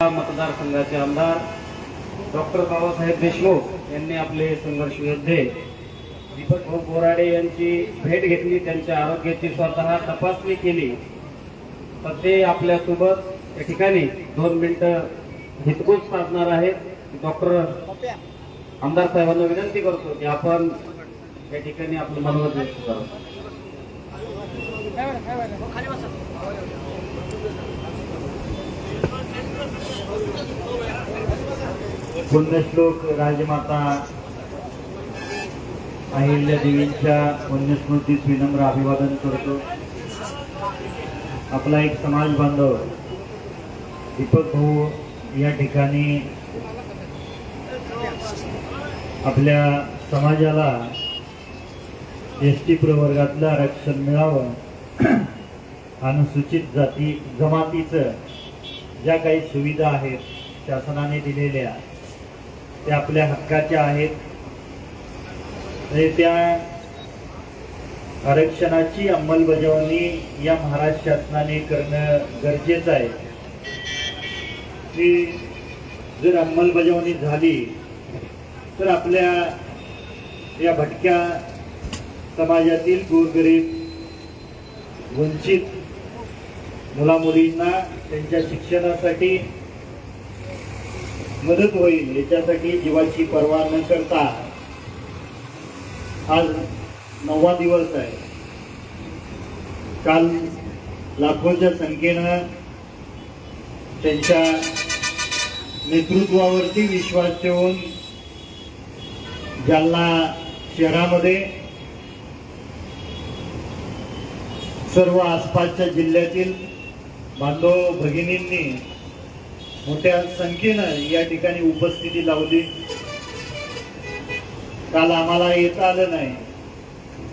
मतदारसंघाचे आमदार डॉक्टर बाबासाहेब देशमुख यांनी आपले संघर्ष योद्धे दीपक भाऊ बोराडे यांची भेट घेतली त्यांच्या आरोग्याची स्वतः तपासणी केली. तर ते आपल्यासोबत या ठिकाणी दोन मिनिटं हितगुज साधणार आहेत. डॉक्टर आमदार साहेबांना विनंती करतो की आपण या ठिकाणी आपलं मनोगत व्यक्त करा. पुण्यश्लोक राजमाता अहिल्या देवींच्या पुण्यस्मृतीत विनम्र अभिवादन करतो. आपला एक समाज बांधव दीपक भाऊ या ठिकाणी आपल्या समाजाला एस टी प्रवर्गातलं आरक्षण मिळावं अनुसूचित जाती जमातीचं ज्या काही सुविधा आहेत शासनाने दिलेल्या त्या आपल्या हक्काच्या आहेत. आणि त्या आरक्षणाची अंमलबजावणी या महाराष्ट्र शासनाने करणं गरजेचं आहे. ती जर अंमलबजावणी झाली तर आपल्या या भटक्या समाजातील गोरगरीब वंचित मुलामुलींना त्यांच्या शिक्षणासाठी मदत होईल याच्यासाठी जीवाची पर्वा न करता आज नववा दिवस आहे. काल लाखोच्या संख्येनं त्यांच्या नेतृत्वावरती विश्वास ठेवून जालना शहरामध्ये सर्व आसपासच्या जिल्ह्यातील बांधव भगिनींनी मोठ्या संख्येनं या ठिकाणी उपस्थिती लावली. काल आम्हाला येता आलं नाही.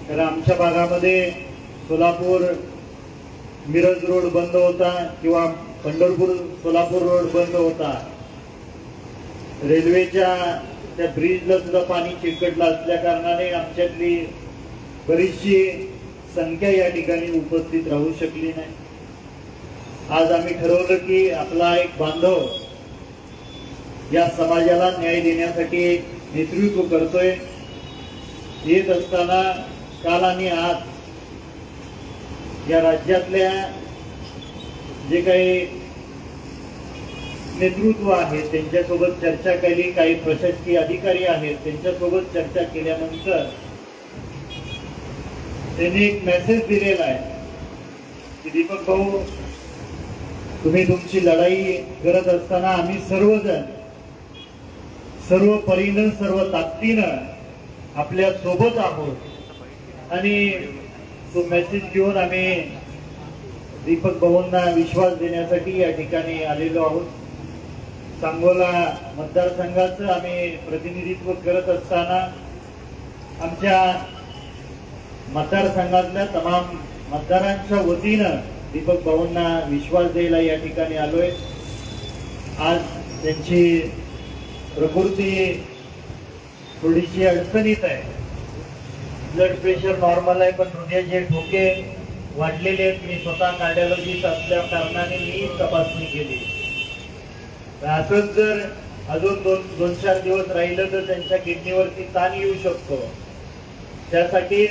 तर आमच्या भागामध्ये सोलापूर मिरज रोड बंद होता किंवा पंढरपूर सोलापूर रोड बंद होता. रेल्वेच्या त्या ब्रिजला सुद्धा पाणी चिकटलं असल्या कारणाने आमच्यातली बरीचशी संख्या या ठिकाणी उपस्थित राहू शकली नाही. आज आम्ही ठरवलं की आपला एक बांधव या समाजाला न्याय देण्यासाठी एक नेतृत्व करतोय. येत असताना काल आणि आज या राज्यातल्या जे काही नेतृत्व आहे त्यांच्यासोबत चर्चा केली. काही प्रशासकीय अधिकारी आहेत त्यांच्यासोबत चर्चा केल्यानंतर त्यांनी एक मेसेज दिलेला आहे. की दीपक भाऊ तुम्ही तुमची लढाई करत असताना आम्ही सर्वजण सर्व परीनं सर्व ताकदीनं आपल्यासोबत आहोत. आणि तो मेसेज घेऊन आम्ही दीपक भवनना विश्वास देण्यासाठी या ठिकाणी आलेलो आहोत. सांगोला मतदारसंघाचं आम्ही प्रतिनिधित्व करत असताना आमच्या मतदारसंघातल्या तमाम मतदारांच्या वतीनं दीपक भाऊंना विश्वास द्यायला या ठिकाणी आलोय. आज त्यांची प्रकृती थोडीशी अडचणीत आहे. ब्लड प्रेशर नॉर्मल आहे पण हृदयाचे ठोके वाढलेले आहेत. मी स्वतः कार्डिओलॉजिस्ट असल्या कारणाने मी तपासणी केली. असंच जर अजून दोन दोन चार दिवस राहिलं तर त्यांच्या किडनीवरती ताण येऊ शकतो. त्यासाठी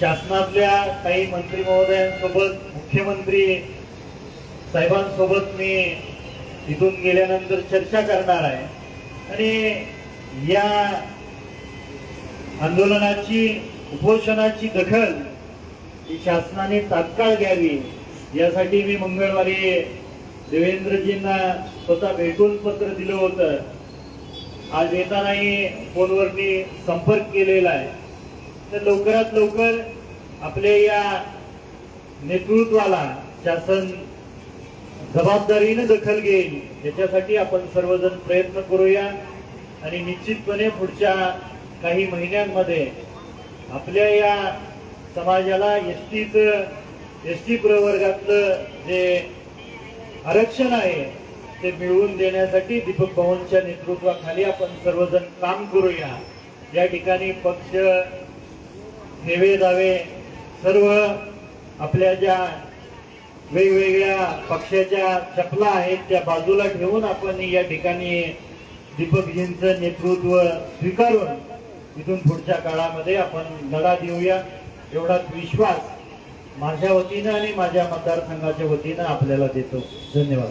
शासनातल्या काही मंत्री महोदयांसोबत मुख्यमंत्री साहेबांसोबत मी तिथून गेल्यानंतर चर्चा करणार आहे. आणि या आंदोलनाची उपोषणाची दखल ही शासनाने तात्काळ घ्यावी यासाठी मी मंगळवारी देवेंद्रजींना स्वतः भेटून पत्र दिलं होतं. आज येतानाही फोनवर मी संपर्क केलेला आहे. तर लवकरात लवकर आपल्या या नेतृत्वाला शासन जबाबदारीने दखल घेईल याच्यासाठी आपण सर्वजण प्रयत्न करूया. आणि निश्चितपणे पुढच्या काही महिन्यांमध्ये आपल्या या समाजाला एस टीचं एस टी प्रवर्गातलं जे आरक्षण आहे ते मिळवून देण्यासाठी दीपक भवनच्या नेतृत्वाखाली आपण सर्वजण काम करूया. या ठिकाणी पक्ष हेवे दावे सर्व आपल्या ज्या वेगवेगळ्या पक्षाच्या चपला आहेत त्या बाजूला ठेवून आपण या ठिकाणी दीपकजींचं नेतृत्व स्वीकारून इथून पुढच्या काळामध्ये आपण लढा देऊया. एवढाच विश्वास माझ्या वतीनं आणि माझ्या मतदारसंघाच्या वतीनं आपल्याला देतो. धन्यवाद.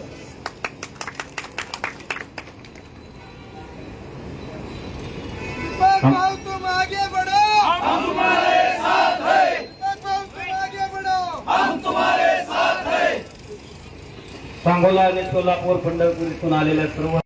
दीपक हम सांगोला आणि सोलापूर पंढरपूर इथून आलेल्या सर्व